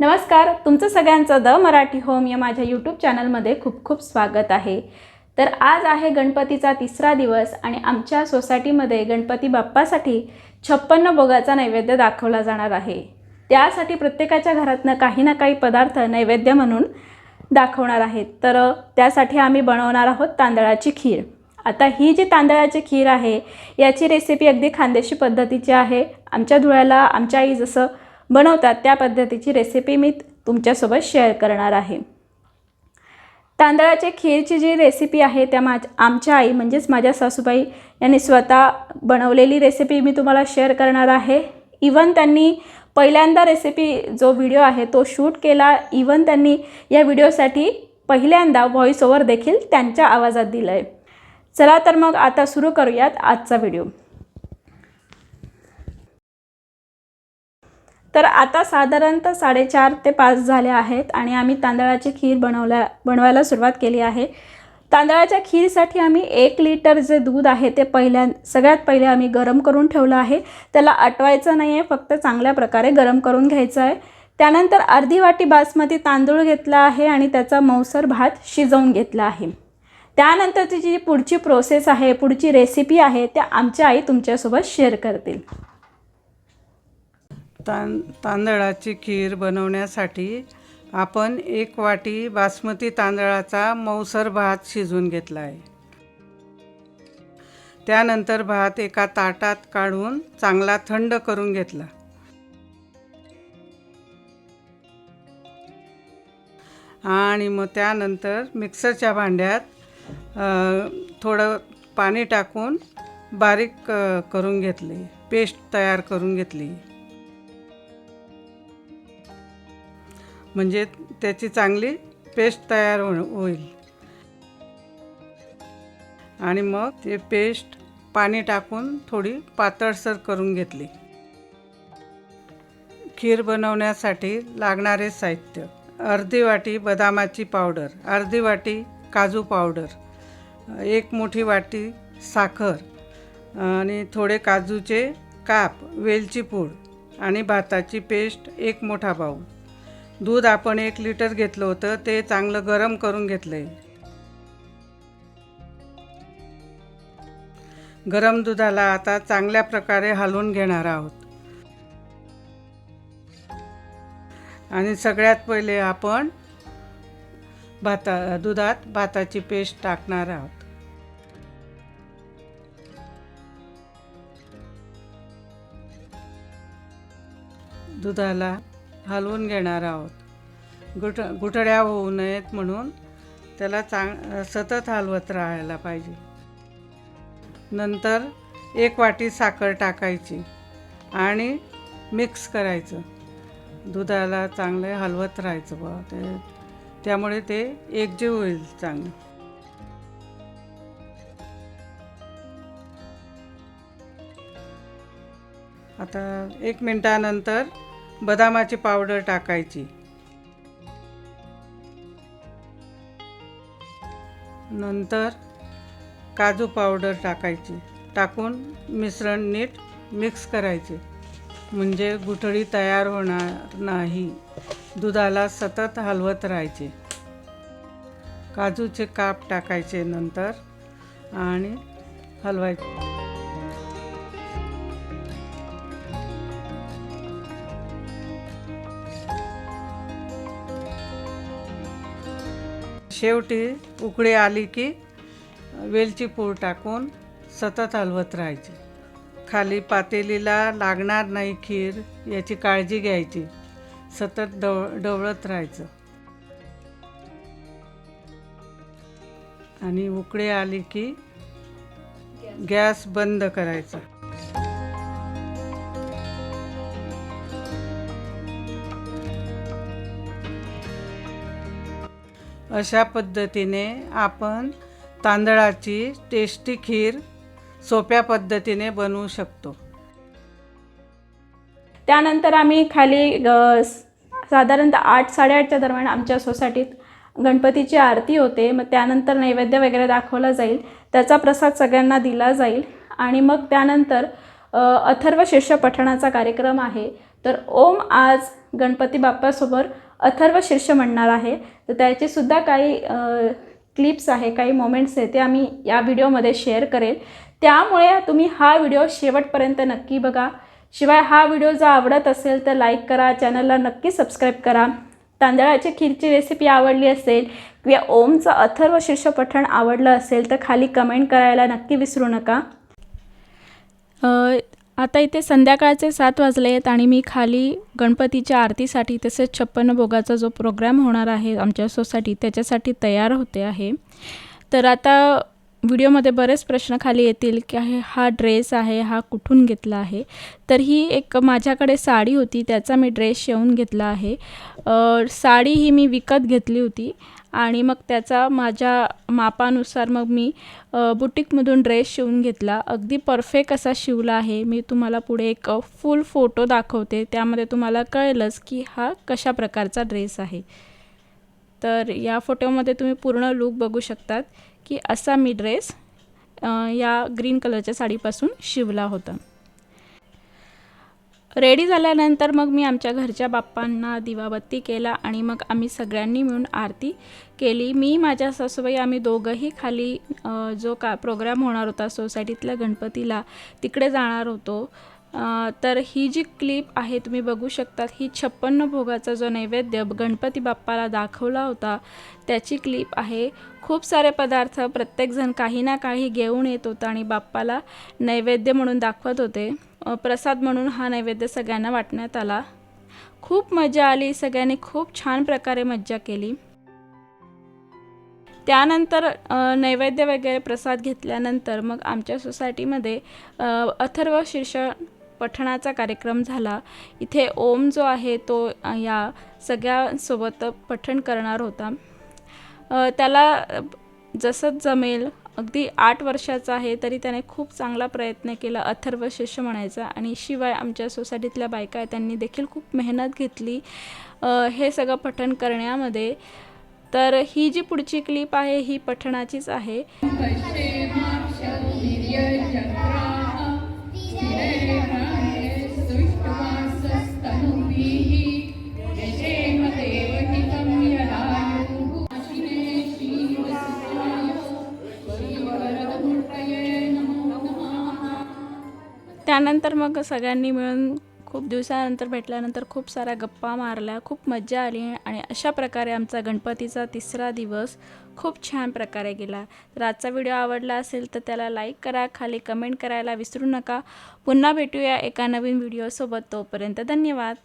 नमस्कार तुमचं सगळ्यांचं द मराठी होम या माझ्या यूट्यूब चॅनलमध्ये खूप खूप स्वागत आहे. तर आज आहे गणपतीचा तिसरा दिवस आणि आमच्या सोसायटीमध्ये गणपती बाप्पासाठी छप्पन्न भोगाचा नैवेद्य दाखवला जाणार आहे. त्यासाठी प्रत्येकाच्या घरातनं काही ना काही पदार्थ नैवेद्य म्हणून दाखवणार आहेत. तर त्यासाठी आम्ही बनवणार आहोत तांदळाची खीर. आता ही जी तांदळाची खीर आहे याची रेसिपी अगदी खानदेशी पद्धतीची आहे. आमच्या धुळ्याला आमच्या आई जसं बनवतात. त्या पद्धतीची रेसिपी मी तुमच्यासोबत शेअर करणार आहे. तांदळाच्या खीरची जी रेसिपी आहे त्या माझ आमच्या आई म्हणजेच माझ्या सासूबाई यांनी स्वतः बनवलेली रेसिपी मी तुम्हाला शेअर करणार आहे. इवन त्यांनी पहिल्यांदा रेसिपी जो व्हिडिओ आहे तो शूट केला. इवन त्यांनी या व्हिडिओसाठी पहिल्यांदा व्हॉइस ओव्हर देखील त्यांच्या आवाजात दिलं आहे चला तर मग आता सुरू करूयात आजचा व्हिडिओ तर आता साधारणतः साडेचार ते पाच झाले आहेत आणि आम्ही तांदळाची खीर बनवल्या बनवायला सुरुवात केली आहे. तांदळाच्या खीरसाठी आम्ही एक लिटर जे दूध आहे ते पहिल्या सगळ्यात पहिले आम्ही गरम करून ठेवलं आहे. त्याला आटवायचं नाही आहे फक्त चांगल्या प्रकारे गरम करून घ्यायचं आहे. त्यानंतर अर्धी वाटी बासमती तांदूळ घेतला आहे आणि त्याचा मौसर भात शिजवून घेतला आहे. त्यानंतरची जी पुढची प्रोसेस आहे पुढची रेसिपी आहे त्या आमच्या आई तुमच्यासोबत शेअर करतील. तां तांदळाची खीर बनवण्यासाठी आपण एक वाटी बासमती तांदळाचा मौसर भात शिजवून घेतला आहे त्यानंतर भात एका ताटात काढून चांगला थंड करून घेतला. आणि मग त्यानंतर मिक्सरच्या भांड्यात थोडं पाणी टाकून बारीक करून घेतले. पेस्ट तयार करून घेतली. म्हणजे त्याची चांगली पेस्ट तयार हो होईल. आणि मग ते पेस्ट पाणी टाकून थोडी पातळसर करून घेतली. खीर बनवण्यासाठी लागणारे साहित्य. अर्धी वाटी बदामाची पावडर अर्धी वाटी काजू पावडर एक मोठी वाटी साखर आणि थोडे काजूचे काप वेलची पूड आणि भाताची पेस्ट एक मोठा बाऊल दूध आपण एक लिटर घेतलं होतं ते चांगलं गरम करून घेतलं आहे गरम दुधाला आता चांगल्या प्रकारे हलवून घेणार आहोत. आणि सगळ्यात पहिले आपण भाता दुधात भाताची पेस्ट टाकणार आहोत. दुधाला हलवून घेणार आहोत. गुट गुठळ्या होऊ नयेत म्हणून त्याला चांग सतत हलवत राहायला पाहिजे. नंतर एक वाटी साखर टाकायची आणि मिक्स करायचं. दुधाला चांगले हलवत राहायचं बा ते त्यामुळे ते एकजीव होईल चांगलं. आता एक मिनटानंतर बदामाची पावडर टाकायची. नंतर काजू पावडर टाकायची. टाकून मिश्रण नीट मिक्स करायचे. म्हणजे गुठळी तयार होणार नाही. दुधाला सतत हलवत राहायचे. काजूचे काप टाकायचे नंतर आणि हलवायचे शेवटी उकळी आली की वेलची पूड टाकून सतत हलवत राहायची. खाली पातेलीला लागणार नाही खीर याची काळजी घ्यायची. सतत डव डवळत राहायचं. आणि उकळी आली की गॅस बंद करायचा. अशा पद्धतीने आपण तांदळाची टेस्टी खीर सोप्या पद्धतीने बनवू शकतो. त्यानंतर आम्ही खाली साधारणतः आठ साडेआठच्या दरम्यान आमच्या सोसायटीत गणपतीची आरती होते. मग त्यानंतर नैवेद्य वगैरे दाखवला जाईल. त्याचा प्रसाद सगळ्यांना दिला जाईल. आणि मग त्यानंतर अथर्व शिष्य पठणाचा कार्यक्रम आहे. तर ओम आज गणपती बाप्पासोबत अथर्व शीर्ष म्हणणार आहे. तर त्याचे सुद्धा काही क्लिप्स आहे काही मोमेंट्स आहे ते आम्ही या व्हिडिओमध्ये शेअर करेल. त्यामुळे तुम्ही हा व्हिडिओ शेवटपर्यंत नक्की बघा. शिवाय हा व्हिडिओ जर आवडत असेल तर लाईक करा चॅनलला नक्की सबस्क्राईब करा. तांदळाची खीरची रेसिपी आवडली असेल किंवा ओमचं अथर्व शीर्ष पठण आवडलं असेल तर खाली कमेंट करायला नक्की विसरू नका. आता इथे संध्याकाळचे सात वाजले आहेत आणि मी खाली गणपतीच्या आरतीसाठी तसेच छप्पन्न भोगाचा जो प्रोग्राम होणार आहे आमच्या सोसायटी त्याच्यासाठी तयार होते आहे. तर आता व्हिडिओमध्ये बरेच प्रश्न खाली येतील की आहे हा ड्रेस आहे हा कुठून घेतला आहे? तर ही एक माझ्याकडे साडी होती त्याचा मी ड्रेस शिवून घेतला आहे. साडी ही मी विकत घेतली होती. आणि मग त्याचा माझ्या मापानुसार मग मी बुटीकमधून ड्रेस शिवून घेतला. अगदी परफेक्ट असा शिवला आहे. मी तुम्हाला पुढे एक फुल फोटो दाखवते. त्यामध्ये तुम्हाला कळेलच की हा कशा प्रकारचा ड्रेस आहे. तर या फोटोमध्ये तुम्ही पूर्ण लूक बघू शकतात की असा मी ड्रेस या ग्रीन कलरच्या साडीपासून शिवला होता. रेडी झाल्यानंतर मग मी आमच्या घरच्या बाप्पांना दिवाबत्ती केला आणि मग आम्ही सगळ्यांनी मिळून आरती केली. मी माझ्या सासूबाई आम्ही दोघंही खाली जो का प्रोग्राम होणार होता सोसायटीतल्या गणपतीला तिकडे जाणार होतो. तर ही जी क्लिप आहे तुम्ही बघू शकतात ही छप्पन्न भोगाचा जो नैवेद्य गणपती बाप्पाला दाखवला होता त्याची क्लिप आहे. खूप सारे पदार्थ प्रत्येकजण काही ना काही घेऊन येत होता आणि बाप्पाला नैवेद्य म्हणून दाखवत होते. प्रसाद म्हणून हा नैवेद्य सगळ्यांना वाटण्यात आला. खूप मजा आली सगळ्यांनी खूप छान प्रकारे मज्जा केली. त्यानंतर नैवेद्य वगैरे प्रसाद घेतल्यानंतर मग आमच्या सोसायटीमध्ये अथर्व शीर्ष पठणाचा कार्यक्रम झाला. इथे ओम जो आहे तो या सगळ्यासोबत पठण करणार होता. त्याला जसं जमेल अगदी आठ वर्षाचा आहे तरी त्याने खूप चांगला प्रयत्न केला अथर्व शिष्य म्हणायचा. आणि शिवाय आमच्या सोसायटीतल्या बायका आहेत त्यांनी देखील खूप मेहनत घेतली हे सगळं पठण करण्यामध्ये. तर ही जी पुढची क्लिप आहे ही पठणाचीच आहे. त्यानंतर मग सगळ्यांनी मिळून खूप दिवसानंतर भेटल्यानंतर खूप साऱ्या गप्पा मारल्या खूप मज्जा आली आणि अशा प्रकारे आमचा गणपतीचा तिसरा दिवस खूप छान प्रकारे गेला. तर आजचा व्हिडिओ आवडला असेल तर त्याला लाईक करा खाली कमेंट करायला विसरू नका. पुन्हा भेटूया एका नवीन व्हिडिओसोबत तोपर्यंत धन्यवाद.